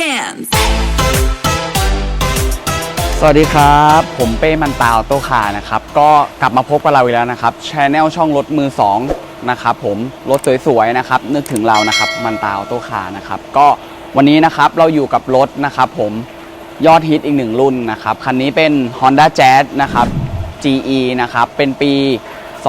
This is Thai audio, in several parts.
dance. สวัสดีครับ ผมเป้มันตาออโต้คาร์นะครับ ก็กลับมาพบกับเราอีกแล้วนะครับชแนลช่องรถมือ 2 นะครับผมรถสวยๆนะครับ นึกถึงเรานะครับมันตาออโต้คาร์นะครับ ก็วันนี้นะครับเราอยู่กับรถนะครับผมยอดฮิตอีกหนึ่งรุ่นนะครับ คันนี้เป็น Honda Jazz นะครับ GE นะครับ เป็นปี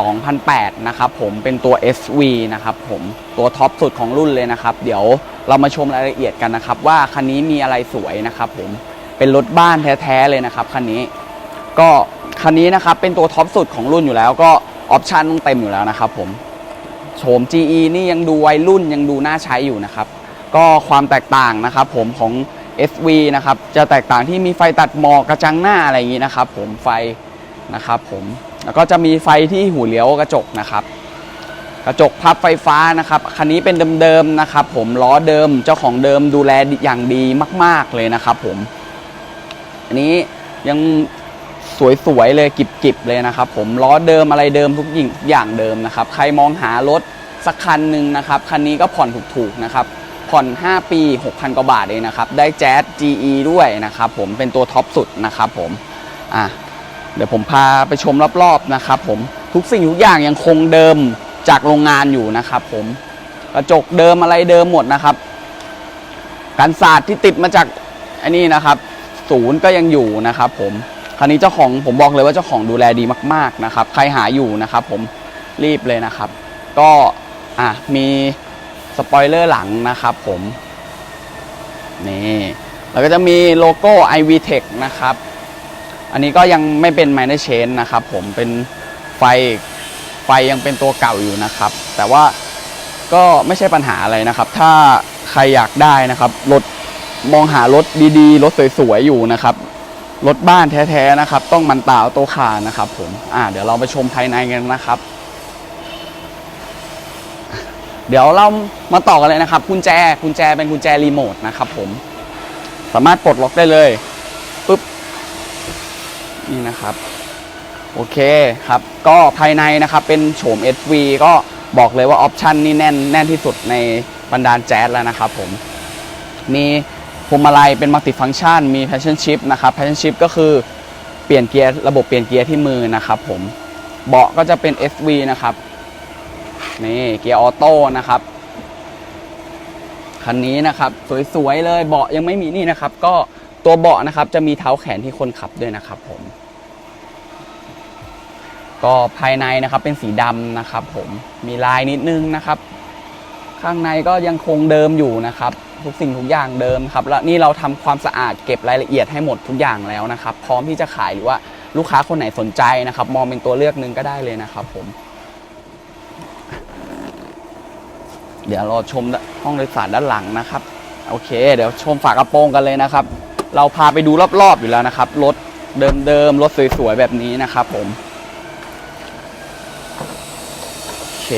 2008 นะครับผมเป็นตัว SV นะครับผมตัวท็อปสุดของรุ่นเลยนะครับ เดี๋ยวเรามาชมรายละเอียดกันนะครับ ว่าคันนี้มีอะไรสวยนะครับผมเป็นรถบ้านแท้ๆเลยนะครับคันนี้ ก็คันนี้นะครับเป็นตัวท็อปสุดของรุ่นอยู่แล้ว ก็ออปชั่นต้องเต็มอยู่แล้วนะครับผมโฉม GE นี่ยังดูวัยรุ่นยังดูน่าใช้อยู่นะครับ ก็ความแตกต่างนะครับผมของ SV นะครับจะแตกต่างที่มีไฟตัดหมอกกระจังหน้าอะไรอย่างนี้นะครับผมไฟนะครับผม แล้วก็จะมีไฟที่หูเลี้ยวกระจกนะครับ กระจกพับไฟฟ้านะครับ คันนี้เป็นเดิมๆนะครับ ผมล้อเดิมเจ้าของเดิมดูแลอย่างดีมาก ๆเลยนะครับ ผม อันนี้ยังสวยๆเลยกิบๆเลยนะครับ ผมล้อเดิมอะไรเดิมทุกอย่างเดิมนะครับ ใครมองหารถสักคันหนึ่งนะครับคันนี้ก็ผ่อนถูกๆนะครับผ่อน 5 ปี 6,000 กว่าบาทเองนะครับ ได้แจ๊ส GE ด้วยนะครับผม เป็นตัวท็อปสุดนะครับผม อะ เดี๋ยวผมพาไปชมรอบๆนะครับผมทุกสิ่งทุกอย่างยังคงเดิมจากโรงงานอยู่นะครับผมกระจกเดิมอะไรเดิมหมดนะครับกันศาสตร์ที่ติดมาจากอันนี้นะครับ ศูนย์ก็ยังอยู่นะครับ ผมคันนี้เจ้าของผมบอกเลยว่าเจ้าของดูแลดีมาก ๆนะครับ ใครหาอยู่นะครับ ผมรีบเลยนะครับ ก็อะมีสปอยเลอร์หลังนะครับ ผมนี่แล้วก็จะมีโลโก้ iVTech นะครับ อันนี้ก็ยังไม่เป็น minor change นะครับผมเป็นไฟไฟยังเป็นตัวเก่าอยู่นะครับ แต่ว่าก็ไม่ใช่ปัญหาอะไรนะครับ ถ้าใครอยากได้นะครับรถมองหารถดีๆ รถสวยๆอยู่นะครับรถบ้านแท้ๆนะครับ ต้องมันตาโตคานะครับผมอ่าเดี๋ยวเราไปชมภายในกันนะครับ เดี๋ยวเรามาต่อกันเลยนะครับกุญแจกุญแจเป็นกุญแจรีโมทนะครับผมสามารถปลดล็อกได้เลย นี่นะครับ โอเคครับ ก็ภายในนะครับเป็นโฉม SV ก็บอกเลยว่าออปชันนี่แน่นแน่นที่สุดในบรรดาแจ๊สแล้วนะครับผม มีพวงมาลัยเป็นมัลติฟังชันมี passion shift นะครับ passion shift ก็คือเปลี่ยนเกียร์ระบบเปลี่ยนเกียร์ที่มือนะครับผมเบาะก็จะเป็น SV นะครับนี่เกียร์ออโต้นะครับคันนี้นะครับ สวยๆเลยเบาะยังไม่มีนี่นะครับ ก็ ตัวเบาะนะครับจะมีเท้าแขนที่คนขับด้วยนะครับผม ก็ภายในนะครับเป็นสีดำนะครับ ผมมีลายนิดนึงนะครับ ข้างในก็ยังคงเดิมอยู่นะครับ ทุกสิ่งทุกอย่างเดิมครับ แล้วนี่เราทำความสะอาดเก็บรายละเอียดให้หมดทุกอย่างแล้วนะครับ พร้อมที่จะขายหรือว่าลูกค้าคนไหนสนใจนะครับ มองเป็นตัวเลือกหนึ่งก็ได้เลยนะครับ ผม เดี๋ยวราชมห้องโดยสารด้านหลังนะครับ โอเค เดี๋ยวชมฝากระโปรงกันเลยนะครับ เราพาไปดูรอบๆอยู่แล้วนะครับรถเดิมๆรถสวยๆแบบนี้นะครับผมโอเค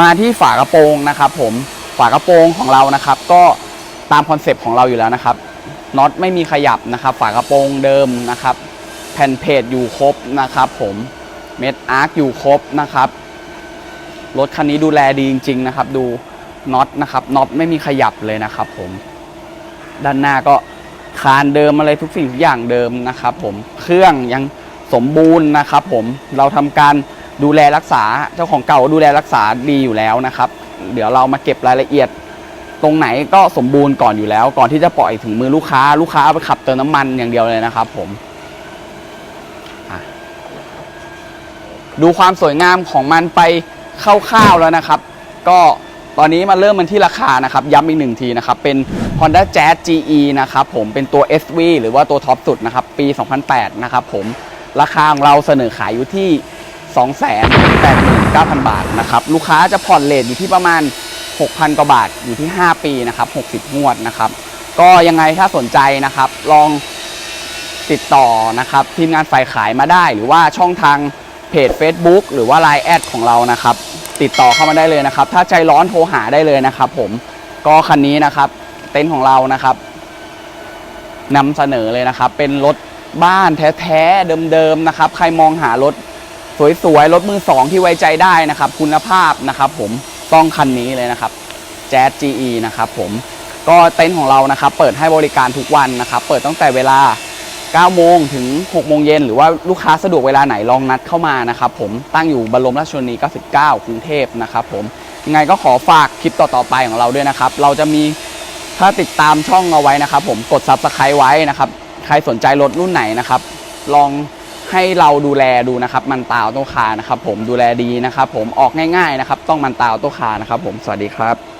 มาที่ฝากระโปรงนะครับ ผมฝากระโปรงของเรานะครับ ก็ตามคอนเซปต์ของเราอยู่แล้วนะครับน็อตไม่มีขยับนะครับ ฝากระโปรงเดิมนะครับ แผ่นเพจอยู่ครบนะครับ ผมเม็ดอาร์คอยู่ครบนะครับรถคันนี้ดูแลดีจริง ๆ นะครับ ดู น็อตนะครับน็อตไม่มีขยับเลยนะครับผม ด้านหน้าก็คานเดิมอะไรทุกสิ่งทุกอย่างเดิมนะครับผมเครื่องยังสมบูรณ์นะครับผมเราทำการดูแลรักษาเจ้าของเก่าดูแลรักษาดีอยู่แล้วนะครับ เดี๋ยวเรามาเก็บรายละเอียด ตรงไหนก็สมบูรณ์ก่อนอยู่แล้ว ก่อนที่จะปล่อยถึงมือลูกค้า ลูกค้าเอาไปขับเติมน้ำมันอย่างเดียวเลยนะครับ ผมดูความสวยงามของมันไปคร่าวๆแล้วนะครับ ก็ ตอนนี้มาเริ่มมันที่ราคานะครับย้ำอีกหนึ่งทีนะครับเป็น Honda Jazz GE นะครับผมเป็นตัว SV หรือว่าตัวท็อปสุดนะครับปี 2008 นะครับผมราคาของเราเสนอขายอยู่ที่ 289,000 บาทนะครับลูกค้าจะผ่อนเลทอยู่ที่ประมาณ 6,000 กว่าบาทอยู่ที่ 5 ปีนะครับ 60 งวดนะครับ ก็ยังไงถ้าสนใจนะครับ ลองติดต่อนะครับทีมงานฝ่ายขายมาได้ หรือว่าช่องทางเพจ Facebook หรือว่า Line แอดของเรานะครับ ติดต่อเข้ามาได้เลยนะครับ ถ้าใจร้อนโทรหาได้เลยนะครับ ผมก็คันนี้นะครับ เต็นท์ของเรานะครับนำเสนอเลยนะครับ เป็นรถบ้านแท้ๆเดิมๆนะครับ ใครมองหารถสวยๆรถมือสองที่ไว้ใจได้นะครับ คุณภาพนะครับ ผมต้องคันนี้เลยนะครับแ Jazz GE นะครับ ผมก็เต็นท์ของเรานะครับ เปิดให้บริการทุกวันนะครับ เปิดตั้งแต่เวลา 9 โมงถึง 6 โมงเย็นหรือว่าลูกค้าสะดวกเวลาไหนลองนัดเข้ามานะครับผมตั้งอยู่บรมราชชนนี 99 กรุงเทพนะครับผมยังไงก็ขอฝากคลิปต่อๆไปของเราด้วยนะครับ เราจะมีถ้าติดตามช่องเอาไว้นะครับ ผมกด Subscribe ไว้นะครับ ใครสนใจรถรุ่นไหนนะครับ ลองให้เราดูแลดูนะครับ มันตาออโต้คานะครับ ผมดูแลดีนะครับ ผมออกง่ายๆนะครับ ต้องมันตาออโต้คานะครับ ผมสวัสดีครับ